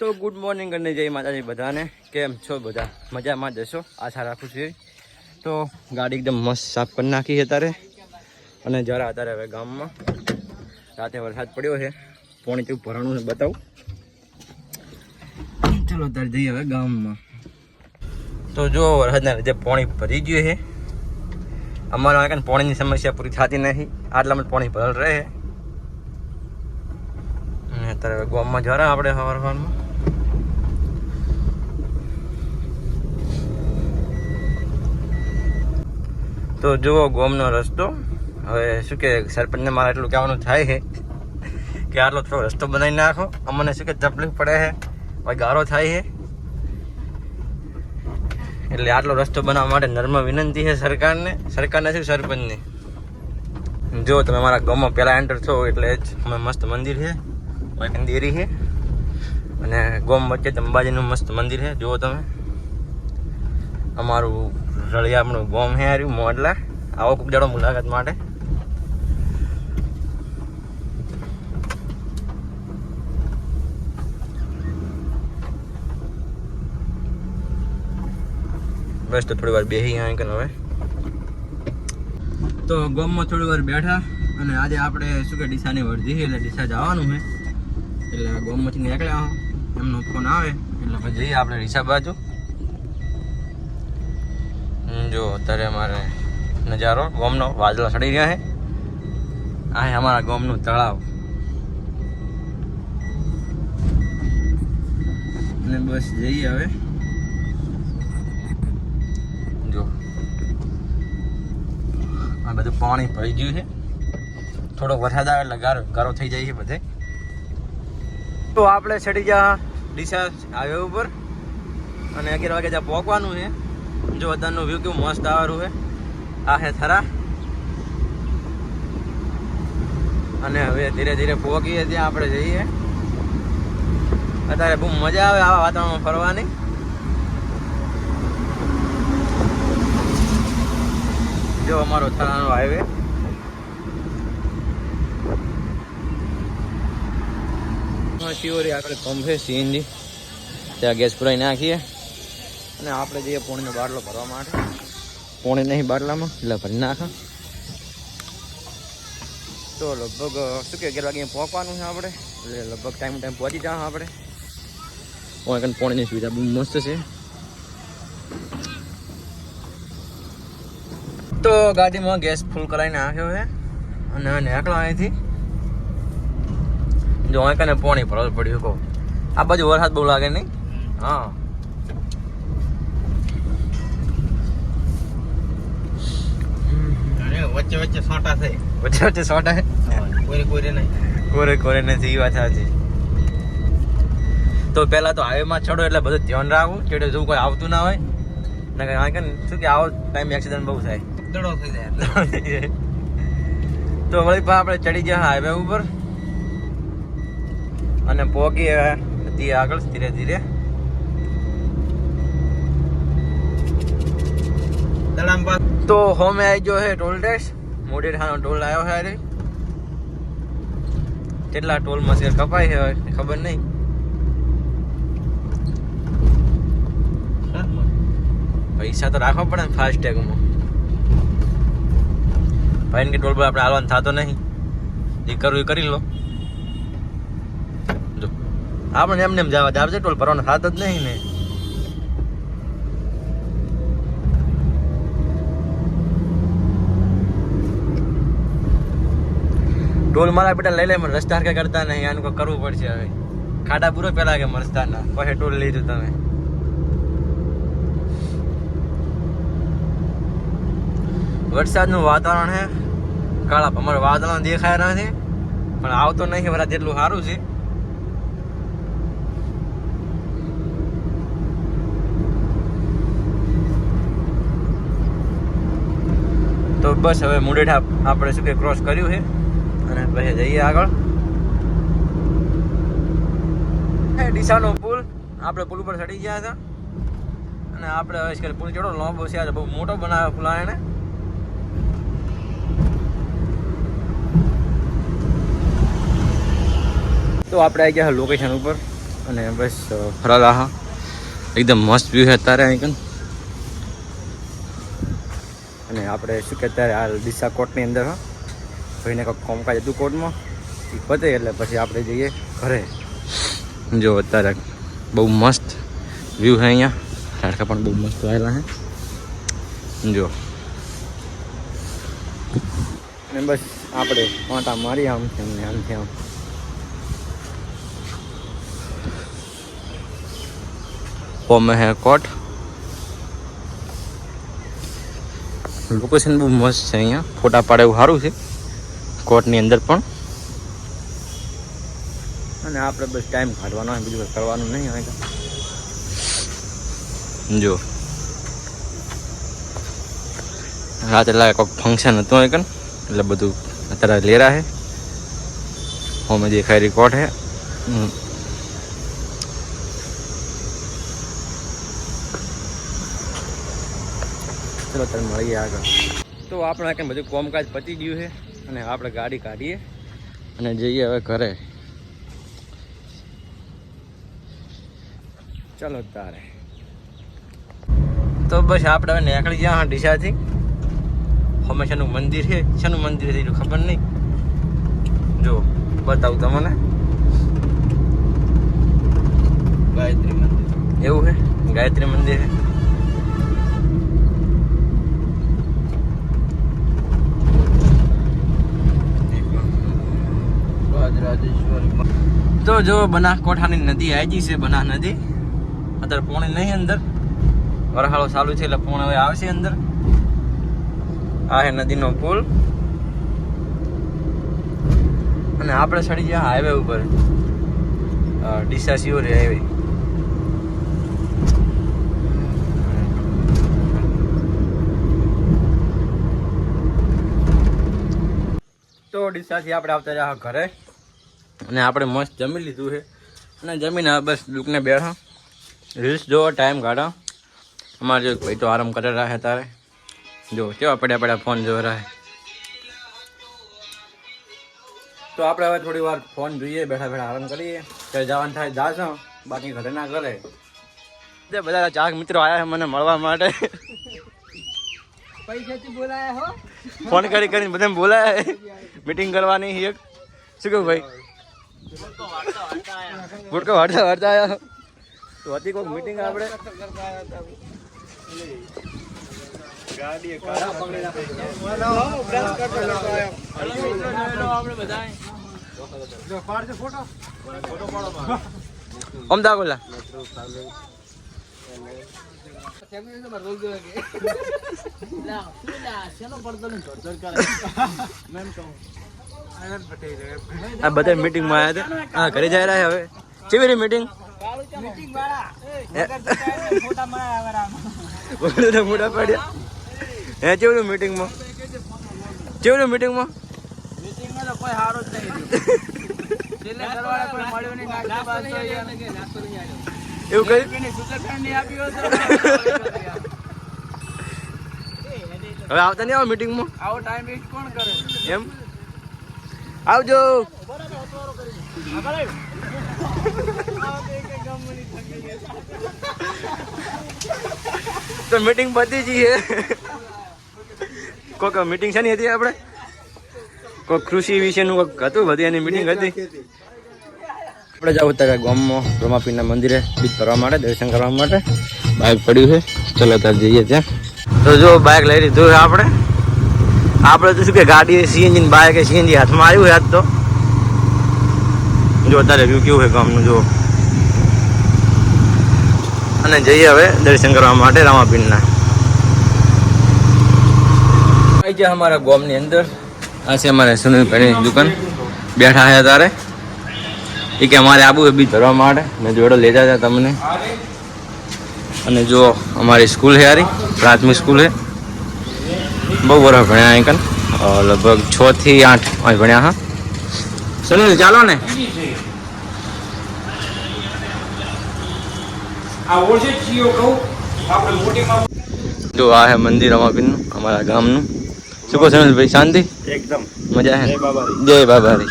તો good morning અને જય માતાજી બધાને. કેમ છો બધા? મજામાં જશો આશા રાખું છું. તો ગાડી એકદમ મસ્ત સાફ કરી નાખી છે તારે. અને જરા અત્યારે હવે ગામમાં રાતે વરસાદ પડ્યો છે. પોણી તું ભરાણું બતાવું. ચલો અત્યારે જઈએ હવે ગામમાં. તો જો વરસાદના લીધે પોણી ભરી ગયું છે. અમારા આગળ પોણીની સમસ્યા પૂરી થતી નથી. આટલામાં પોણી ભરેલ રહે. અત્યારે ગામમાં જરા આપણે સવાર સવારમાં તો જુઓ ગોમનો રસ્તો. હવે શું કે સરપંચને મારે એટલું કહેવાનું થાય છે કે આટલો થોડો રસ્તો બનાવી નાખો. અમને શું કે તકલીફ પડે છે. ભાઈ ગારો થાય છે. એટલે આટલો રસ્તો બનાવવા માટે નર્મ વિનંતી છે સરકારને. સરકારને શું સરપંચને? જો તમે મારા ગામમાં પહેલાં એન્ટર છો એટલે જ અમે મસ્ત મંદિર છે. દેરી છે. અને ગોમ વચ્ચે અંબાજીનું મસ્ત મંદિર છે. જુઓ તમે. અમારું રળિયામણું ગોમ હે હાર્યું મોડલા આવો ખૂબ જાડો મુલાકાત માટે. બસ તો થોડી વાર બેસી અહીં કન હવે. તો ગોમમાં થોડી વાર બેઠા અને આજે આપણે શું કે ડીસાની વર્ધી એટલે ડીસા જવાનું છે. એટલે આ નીકળ્યા. એમનો ફોન આવે, એટલે પછી જઈએ આપણે ડીસા બાજુ. જો અત્યારે અમારે નજારો, ગોમનો, વાદળા ચડી રહ્યા છે આ અમારા ગોમનું તળાવ. અને બસ જઈએ હવે. જો. આ બધું પાણી ભરી ગયું છે. થોડો વરસાદ આવે એટલે ગારો ગારો થઈ જાય છે બધે. તો આપણે ચડી ગયા ડીસા હાઈવે ઉપર. અને અગિયાર વાગે ત્યાં પહોંચવાનું છે. જો અત્યારનું વ્યૂ કેવું મસ્ત આવવાનું છે. આ છે થરા. અને હવે ધીરે ધીરે પહોંચીએ ત્યાં આપણે જઈએ. અત્યારે બહુ મજા આવે આવા વાતાવરણમાં ફરવાની. જો અમારો થરાનો હાઈવે શિવરી આગળ પંપ સીએનજી ત્યાં ગેસ પુરાઈ નાખીએ. અને આપણે જઈએ પોણીનો બાટલો ભરવા માટે. પોણી નહીં બાટલામાં? એટલે ભરી નાખા. તો લગભગ શું કે અગિયાર વાગે પહોંચવાનું છે આપણે? એટલે લગભગ ટાઈમ ટાઈમ પહોંચી જાવ આપણે. પોણી કન પોણીની સુવિધા બહુ મસ્ત છે. તો ગાડીમાં ગેસ ફૂલ કરાવીને નાખ્યો છે. અને નીકળો અહીંથી. જો અહીં કને પોણી ભરવું પડ્યું કહો. આ બાજુ વરસાદ બહુ લાગે નહીં? હા. વચ્ચે વચ્ચે સોટા થઈ. વચ્ચે વચ્ચે સોટા હે? કોરે કોરે નહીં. કોરે કોરે નથી એ વાત સાચી. તો પહેલા તો હાઈવે માં ચડો એટલે બધું ધ્યાન રાખવું ચડે જેવું કોઈ આવતું ના હોય. ને કે કે શું કે આવો ટાઈમ એક્સિડન્ટ બહુ થાય. દડો થઈ જાય તો વળી પા આપણે ચડી ગયા હાઈવે ઉપર. અને પોગી હતી આગળ ધીરે ધીરે. દડામ તો હોમે આવી ગયો છે ટોલ ટેક્સ મોડી ઠાનો ટોલ આવ્યો છે અરે કેટલા ટોલમાં છે કપાય છે ખબર નહીં. પૈસા તો રાખવા પડે ને ફાસ્ટ ટેગમાં ભાઈ કે ટોલ પર આપણે હાલવાનું થતો નહીં. જે કરવું એ કરી લો. જો. આપણે એમને એમ જવા આવશે ટોલ ભરવાનો થતો જ નહીં ને. ટોલ મારા બેટા લઈ લે, મને રસ્તા હરખા કરતા નહીં, આનું કોઈ કરવું પડશે હવે. ખાડા પૂરો પેલા કે મરસ્તાના પછી ટોલ લીધું તમે. વરસાદનું વાતાવરણ છે કાળા અમારે વાદળા દેખાય નથી. પણ આવતો નહીં વરા જેટલું સારું છે. તો બસ હવે મુંડેઠા આપણે શું કે ક્રોસ કર્યું છે? અને પછી જઈએ આગળ. ડીસાનો પુલ, આપણે પુલ ઉપર ચડી ગયા હતા. અને આપણે આજકાલ પુલ ચડો, લાંબો છે, આજે બહુ મોટો બનાવ્યો પુલ એને તો આપણે આવી ગયા લોકેશન ઉપર અને બસ ફરાલા હા. એકદમ મસ્ત વ્યૂ છે અત્યારે અહીં અને આપણે શું કે અત્યારે આ ડીસા કોર્ટની અંદર, હા. ભાઈને કંઈક કોમકાજ હતું કોર્ટમાં એ પતે એટલે પછી આપણે જઈએ ઘરે. જો અત્યારે બહુ મસ્ત વ્યૂ છે અહીંયા. ઝાડકા પણ બહુ મસ્ત આવેલા છે. જો. અને બસ આપણે પાટા મારી આમથી આમ ને આમથી આમ. ઓમે હે કોટ? લોકેશન બહુ મસ્ત છે અહીંયા. ફોટા પાડે એવું સારું છે. કોર્ટની અંદર પણ. અને આપણે બસ ટાઈમ કાઢવાનો હોય બીજું કરવાનું નહીં હોય જો. રાતે લાગે કોઈક ફંક્શન હતું હોય કન એટલે બધું અત્યારે લેરા છે. હોમે દેખાય રેકોર્ડ હે. ચલો ત્યારે મળીએ આગળ. તો આપણે બધું કોમકાજ પતી ગયું છે? અને આપણે ગાડી કાઢીએ. અને જઈએ હવે ઘરે. ચલો તારે. તો બસ આપણે હવે નીકળી ગયા હા ડીસાથી. હંમેશાનું મંદિર છે? શાનું મંદિર છે ખબર નહીં? જો બતાવું તમને. ગાયત્રી મંદિર. એવું છે? ગાયત્રી મંદિર છે રાજરાજેશ્વરી મંદિર. તો જો બનાસકોઠાની નદી આવી છે, બનાસ નદી. અત્યારે પોણી નહીં અંદર. વરસાળો ચાલુ છે એટલે પોણ હવે આવશે અંદર. આ છે નદીનો પુલ. અને આપણે ચડી ગયા હાઈવે ઉપર. ડીસા સિયોરી હાઈવે તો ડીસાથી આપણે આવતા રહ્યા ઘરે. અને આપણે મસ્ત જમી લીધું છે. અને જમીને બસ દુઃખને બેઠા. રીલ્સ જોવો ટાઈમ કાઢો. અમારે જો ભાઈ તો આરામ કરે રહે તારે જો કેવા પડ્યા પડ્યા ફોન જોવા રહે તો આપણે હવે થોડી વાર ફોન જોઈએ બેઠા બેઠા આરામ કરીએ. ત્યારે જવાનું થાય જાશો બાકી ઘરે ના કરે જે બધા ચાક મિત્રો આવ્યા છે મને મળવા માટે. પૈસાથી બોલાયા હો. ફોન કરી કરીને બધાને બોલાયા મીટિંગ કરવાની એક. શું કહું ભાઈ? ગુટકો વાળતા વાળતા આવ્યા તો હતી કોઈ મીટિંગ આપણે? અમદાવાદ બોલા આ બધા મીટિંગમાં આવ્યા હતા. હા ઘરે જઈ રહ્યા હવે. કેવી રહી મીટિંગ મોટા પડ્યા. હે કેવું મીટિંગમાં કેવું મીટિંગમાં એવું કહ્યું હવે આવતા નહીં આવો મીટિંગમાં આવો ટાઈમ વેસ્ટ કોણ કરે? એમ? આવજો. તો મીટિંગ પતી જઈએ કોક મીટિંગ છે હતી આપણે? કોક કૃષિ વિશેનું કોક હતું બધી એની મીટિંગ હતી? આપણે જાવ અત્યારે ગામમાં રમાપીરના મંદિરે બીજ કરવા માટે, દર્શન કરવા માટે. બાઇક પડ્યું છે. ચલો ત્યારે જઈએ ત્યાં. તો જો બાઇક લઈ લીધું આપણે. આપણે તો શું કે ગાડી સીએનજી ને બાઇક સીએનજી હાથમાં આવ્યું યાદ તો. જો અત્યારે વ્યૂ કેવું છે ગામનું, જો. અને જઈએ હવે દર્શન કરવા માટે રામાપીરના. આવી ગયા અમારા ગોમની અંદર. આ છે અમારે સુનિલભાઈની દુકાન. બેઠા છે તારે એ કે અમારે આબુ બીજ ભરવા માટે. મેં જોડો લઈ જતા તમને. અને જો અમારી સ્કૂલ છે યારી પ્રાથમિક સ્કૂલ છે. બહુ વર્ષ ભણ્યા અહીં કન. લગભગ છ થી આઠ અહીં ભણ્યા હા. સુનિલ ચાલો ને. જો આ હે મંદિર અમાપીરનું અમારા ગામનું. શું કહો સુનિલભાઈ શાંતિ? એકદમ. મજા હે? જય બાબારી. જય બાબારી.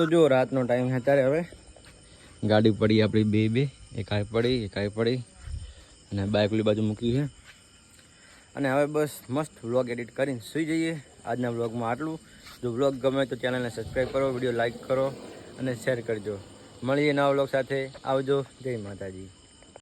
તો જો રાતનો ટાઈમ છે ત્યારે હવે. ગાડી પડી આપણી બે બે એકાય પડી એકાય પડી અને બાઇક ઓલી બાજુ મૂકી છે. અને હવે બસ મસ્ત વ્લોગ એડિટ કરીને સુઈ જઈએ. આજના વ્લોગમાં આટલું. જો વ્લોગ ગમે તો ચેનલને સબસ્ક્રાઈબ કરો વીડિયો લાઇક કરો અને શેર કરજો. મળીએ નવા વ્લોગ સાથે. આવજો. જય માતાજી.